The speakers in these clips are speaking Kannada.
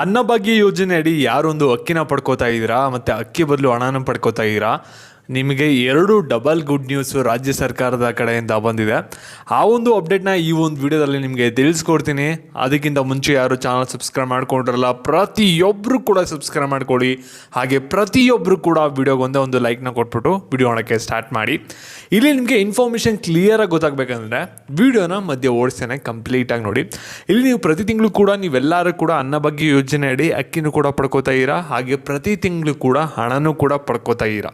ಅನ್ನಭಾಗ್ಯ ಯೋಜನೆ ಅಡಿ ಯಾರೊಂದು ಅಕ್ಕಿನ ಪಡ್ಕೋತಾ ಇದ್ದೀರಾ? ಮತ್ತು ಅಕ್ಕಿ ಬದಲು ಹಣನ ಪಡ್ಕೋತಾ ಇದ್ದೀರಾ? ನಿಮಗೆ ಎರಡು ಡಬಲ್ ಗುಡ್ ನ್ಯೂಸು ರಾಜ್ಯ ಸರ್ಕಾರದ ಕಡೆಯಿಂದ ಬಂದಿದೆ. ಆ ಒಂದು ಅಪ್ಡೇಟ್ನ ಈ ಒಂದು ವಿಡಿಯೋದಲ್ಲಿ ನಿಮಗೆ ತಿಳಿಸ್ಕೊಡ್ತೀನಿ. ಅದಕ್ಕಿಂತ ಮುಂಚೆ ಯಾರು ಚಾನಲ್ ಸಬ್ಸ್ಕ್ರೈಬ್ ಮಾಡ್ಕೊಂಡಿರಲ್ಲ ಪ್ರತಿಯೊಬ್ಬರು ಕೂಡ ಸಬ್ಸ್ಕ್ರೈಬ್ ಮಾಡ್ಕೊಳ್ಳಿ ಹಾಗೆ ಪ್ರತಿಯೊಬ್ಬರು ಕೂಡ ವಿಡಿಯೋಗೆ ಒಂದೇ ಲೈಕ್ನ ಕೊಟ್ಬಿಟ್ಟು ವಿಡಿಯೋ ಮಾಡೋಕ್ಕೆ ಸ್ಟಾರ್ಟ್ ಮಾಡಿ. ಇಲ್ಲಿ ನಿಮಗೆ ಇನ್ಫಾರ್ಮೇಷನ್ ಕ್ಲಿಯರಾಗಿ ಗೊತ್ತಾಗಬೇಕಂದ್ರೆ ವಿಡಿಯೋನ ಮಧ್ಯೆ ಓಡಿಸ್ತೇನೆ ಕಂಪ್ಲೀಟಾಗಿ ನೋಡಿ. ಇಲ್ಲಿ ನೀವು ಪ್ರತಿ ತಿಂಗಳು ಕೂಡ ನೀವೆಲ್ಲರೂ ಕೂಡ ಅನ್ನ ಬಗ್ಗೆ ಯೋಜನೆ ಅಡಿ, ಅಕ್ಕಿನೂ ಕೂಡ ಪಡ್ಕೋತಾ ಇದ್ದೀರಾ ಹಾಗೆ ಪ್ರತಿ ತಿಂಗಳು ಕೂಡ ಹಣನೂ ಕೂಡ ಪಡ್ಕೋತಾ ಇದ್ದೀರಾ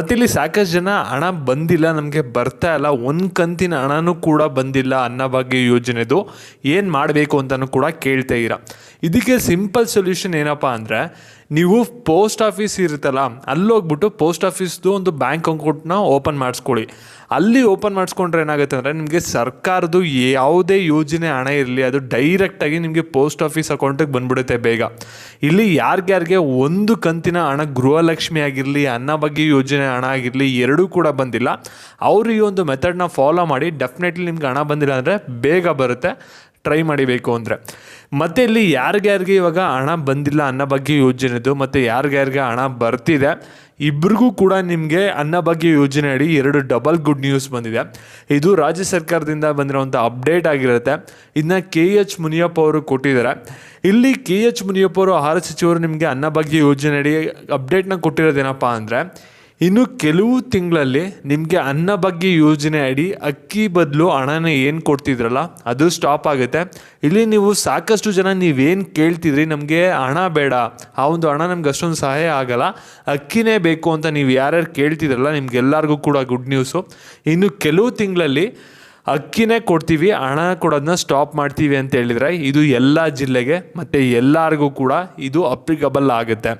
ಮತ್ತು ಇಲ್ಲಿ ಸಾಕಷ್ಟು ಜನ ಹಣ ಬಂದಿಲ್ಲ, ನಮಗೆ ಬರ್ತಾ ಇಲ್ಲ. ಒಂದು ಕಂತಿನ ಹಣನೂ ಕೂಡ ಬಂದಿಲ್ಲ ಅನ್ನಭಾಗ್ಯ ಯೋಜನೆದು. ಏನು ಮಾಡಬೇಕು ಅಂತಲೂ ಕೂಡ ಕೇಳ್ತಾ ಇದ್ದೀರಾ ಇದಕ್ಕೆ ಸಿಂಪಲ್ ಸೊಲ್ಯೂಷನ್ ಏನಪ್ಪ ಅಂದರೆ ನೀವು ಪೋಸ್ಟ್ ಆಫೀಸ್ ಇರುತ್ತಲ್ಲ, ಅಲ್ಲಿ ಹೋಗ್ಬಿಟ್ಟು ಪೋಸ್ಟ್ ಆಫೀಸ್ದು ಒಂದು ಬ್ಯಾಂಕ್ ಅಕೌಂಟ್ನ ಓಪನ್ ಮಾಡಿಸ್ಕೊಳ್ಳಿ. ಅಲ್ಲಿ ಓಪನ್ ಮಾಡಿಸ್ಕೊಂಡ್ರೆ ಏನಾಗುತ್ತೆ ಅಂದರೆ, ನಿಮಗೆ ಸರ್ಕಾರದ್ದು ಯಾವುದೇ ಯೋಜನೆ ಹಣ ಇರಲಿ, ಅದು ಡೈರೆಕ್ಟಾಗಿ ನಿಮಗೆ ಪೋಸ್ಟ್ ಆಫೀಸ್ ಅಕೌಂಟಿಗೆ ಬಂದ್ಬಿಡುತ್ತೆ ಬೇಗ. ಇಲ್ಲಿ ಯಾರ್ಗ್ಯಾರಿಗೆ ಒಂದು ಕಂತಿನ ಹಣ ಗೃಹಲಕ್ಷ್ಮಿ ಆಗಿರಲಿ, ಅನ್ನ ಬಗ್ಗೆ ಯೋಜನೆ ಹಣ ಆಗಿರಲಿ, ಎರಡೂ ಕೂಡ ಬಂದಿಲ್ಲ. ಅವರು ಈ ಒಂದು ಮೆಥಡ್ನ ಫಾಲೋ ಮಾಡಿ ಡೆಫಿನೆಟ್ಲಿ ನಿಮ್ಗೆ ಹಣ ಬಂದಿಲ್ಲ ಅಂದರೆ ಬೇಗ ಬರುತ್ತೆ. ಟ್ರೈ ಮಾಡಿಬೇಕು ಅಂದರೆ. ಮತ್ತು ಇಲ್ಲಿ ಯಾರಿಗ್ಯಾರಿಗೆ ಇವಾಗ ಹಣ ಬಂದಿಲ್ಲ ಅನ್ನ ಬಗ್ಗೆ ಯೋಜನೆದು ಮತ್ತು ಯಾರಿಗ್ಯಾರಿಗೆ ಹಣ ಬರ್ತಿದೆ, ಇಬ್ರಿಗೂ ಕೂಡ ನಿಮಗೆ ಅನ್ನ ಬಗ್ಗೆ ಯೋಜನೆ ಅಡಿ ಎರಡು ಡಬಲ್ ಗುಡ್ ನ್ಯೂಸ್ ಬಂದಿದೆ. ಇದು ರಾಜ್ಯ ಸರ್ಕಾರದಿಂದ ಬಂದಿರೋವಂಥ ಅಪ್ಡೇಟ್ ಆಗಿರುತ್ತೆ. ಇದನ್ನ ಕೆ ಎಚ್ ಮುನಿಯಪ್ಪ ಅವರು ಕೊಟ್ಟಿದ್ದಾರೆ. ಇಲ್ಲಿ ಕೆ ಎಚ್ ಮುನಿಯಪ್ಪ ಅವರು ಆಹಾರ ಸಚಿವರು ನಿಮಗೆ ಅನ್ನ ಬಗ್ಗೆ ಯೋಜನೆ ಅಡಿ ಅಪ್ಡೇಟ್ನ ಕೊಟ್ಟಿರೋದೇನಪ್ಪ ಅಂದರೆ ಇನ್ನು ಕೆಲವು ತಿಂಗಳಲ್ಲಿ ನಿಮಗೆ ಅನ್ನ ಬಗ್ಗೆ ಯೋಜನೆ ಅಡಿ ಅಕ್ಕಿ ಬದಲು ಹಣನ ಏನು ಕೊಡ್ತಿದ್ರಲ್ಲ, ಅದು ಸ್ಟಾಪ್ ಆಗುತ್ತೆ. ಇಲ್ಲಿ ನೀವು ಸಾಕಷ್ಟು ಜನ ನೀವೇನು ಕೇಳ್ತಿದ್ರಿ, ನಮಗೆ ಹಣ ಬೇಡ, ಆ ಒಂದು ಹಣ ನಮ್ಗೆ ಅಷ್ಟೊಂದು ಸಹಾಯ ಆಗಲ್ಲ, ಅಕ್ಕಿನೇ ಬೇಕು ಅಂತ ನೀವು ಯಾರ್ಯಾರು ಕೇಳ್ತಿದ್ರಲ್ಲ, ನಿಮ್ಗೆಲ್ಲರಿಗೂ ಕೂಡ ಗುಡ್ ನ್ಯೂಸು ಇನ್ನು ಕೆಲವು ತಿಂಗಳಲ್ಲಿ ಅಕ್ಕಿನೇ ಕೊಡ್ತೀವಿ, ಹಣ ಕೊಡೋದನ್ನ ಸ್ಟಾಪ್ ಮಾಡ್ತೀವಿ ಅಂತ ಹೇಳಿದರೆ, ಇದು ಎಲ್ಲ ಜಿಲ್ಲೆಗೆ ಮತ್ತು ಎಲ್ಲರಿಗೂ ಕೂಡ ಇದು ಅಪ್ಲಿಕಬಲ್ ಆಗುತ್ತೆ.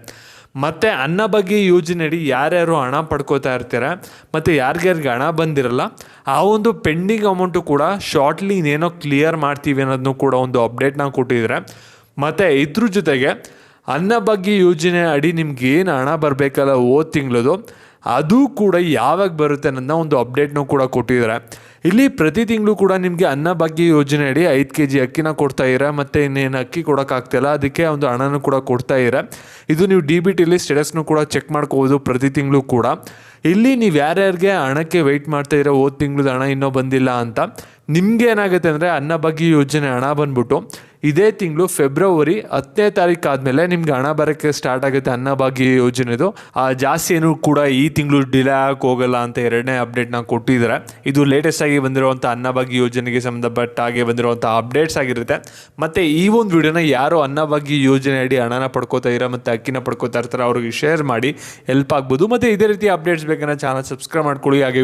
ಮತ್ತು ಬಗ್ಗೆ ಯೋಜನೆಯಡಿ ಯಾರ್ಯಾರು ಹಣ ಪಡ್ಕೋತಾ ಇರ್ತಾರೆ, ಮತ್ತು ಯಾರಿಗ್ಯಾರಿಗೆ ಹಣ ಬಂದಿರಲ್ಲ, ಆ ಒಂದು ಪೆಂಡಿಂಗ್ ಅಮೌಂಟು ಕೂಡ ಶಾರ್ಟ್ಲಿ ಇನ್ನೇನೋ ಕ್ಲಿಯರ್ ಮಾಡ್ತೀವಿ ಅನ್ನೋದನ್ನು ಕೂಡ ಒಂದು ಅಪ್ಡೇಟ್ನ ಕೊಟ್ಟಿದ್ದಾರೆ ಮತ್ತು ಇದ್ರ ಜೊತೆಗೆ ಅನ್ನ ಬಗ್ಗೆ ಯೋಜನೆ ಅಡಿ ನಿಮ್ಗೆ ಏನು ಹಣ ಬರಬೇಕಲ್ಲ ಓದ್ ತಿಂಗಳದು ಅದು ಕೂಡ ಯಾವಾಗ ಬರುತ್ತೆ ಅನ್ನೋದನ್ನ ಒಂದು ಅಪ್ಡೇಟ್ನೂ ಕೂಡ ಕೊಟ್ಟಿದ್ದಾರೆ. ಇಲ್ಲಿ ಪ್ರತಿ ತಿಂಗಳು ಕೂಡ ನಿಮಗೆ ಅನ್ನಭಾಗ್ಯ ಯೋಜನೆ ಅಡಿ ಐದು ಕೆ ಜಿ ಅಕ್ಕಿನ ಕೊಡ್ತಾ ಇರ, ಮತ್ತು ಇನ್ನೇನು ಅಕ್ಕಿ ಕೊಡೋಕ್ಕಾಗ್ತಿಲ್ಲ ಅದಕ್ಕೆ ಒಂದು ಹಣನೂ ಕೂಡ ಕೊಡ್ತಾ ಇರ. ಇದು ನೀವು ಡಿ ಬಿ ಟಿಲಿ ಸ್ಟೇಟಸ್ನು ಕೂಡ ಚೆಕ್ ಮಾಡ್ಕೋಬೋದು ಪ್ರತಿ ತಿಂಗಳು ಕೂಡ. ಇಲ್ಲಿ ನೀವು ಯಾರ್ಯಾರಿಗೆ ಹಣಕ್ಕೆ ವೆಯ್ಟ್ ಮಾಡ್ತಾ ಇರೋ, ಹೋದ ತಿಂಗಳದ ಹಣ ಇನ್ನೂ ಬಂದಿಲ್ಲ ಅಂತ, ನಿಮ್ಗೆ ಏನಾಗುತ್ತೆ ಅಂದರೆ ಅನ್ನಭಾಗ್ಯ ಯೋಜನೆ ಹಣ ಬಂದ್ಬಿಟ್ಟು ಇದೇ ತಿಂಗಳು ಫೆಬ್ರವರಿ ಹತ್ತನೇ ತಾರೀಕು ಆದಮೇಲೆ ನಿಮ್ಗೆ ಹಣ ಬರೋಕ್ಕೆ ಸ್ಟಾರ್ಟ್ ಆಗುತ್ತೆ ಅನ್ನಭಾಗ್ಯ ಯೋಜನೆದು. ಜಾಸ್ತಿ ಏನು ಕೂಡ ಈ ತಿಂಗಳು ಡಿಲೇ ಆಗಕ್ಕೆ ಹೋಗಲ್ಲ ಅಂತ ಎರಡನೇ ಅಪ್ಡೇಟ್ನ ಕೊಟ್ಟಿದ್ದಾರೆ ಇದು ಲೇಟೆಸ್ಟ್ ಆಗಿ ಬಂದಿರುವಂಥ ಅನ್ನಭಾಗ್ಯ ಯೋಜನೆಗೆ ಸಂಬಂಧಪಟ್ಟ ಹಾಗೆ ಬಂದಿರುವಂಥ ಅಪ್ಡೇಟ್ಸ್ ಆಗಿರುತ್ತೆ. ಮತ್ತು ಈ ಒಂದು ವಿಡಿಯೋನ ಯಾರು ಅನ್ನಭಾಗ್ಯ ಯೋಜನೆ ಅಡಿ ಹಣನ ಪಡ್ಕೋತಾ ಇರೋ ಮತ್ತು ಅಕ್ಕಿನ ಪಡ್ಕೋತಾ ಇರ್ತಾರೆ ಅವ್ರಿಗೆ ಶೇರ್ ಮಾಡಿ ಹೆಲ್ಪ್ ಆಗ್ಬೋದು. ಮತ್ತು ಇದೇ ರೀತಿ ಅಪ್ಡೇಟ್ಸ್ ಬೇಕಂದ್ರೆ ಚಾನಲ್ ಸಬ್ಸ್ಕ್ರೈಬ್ ಮಾಡ್ಕೊಳ್ಳಿ. ಹಾಗೆ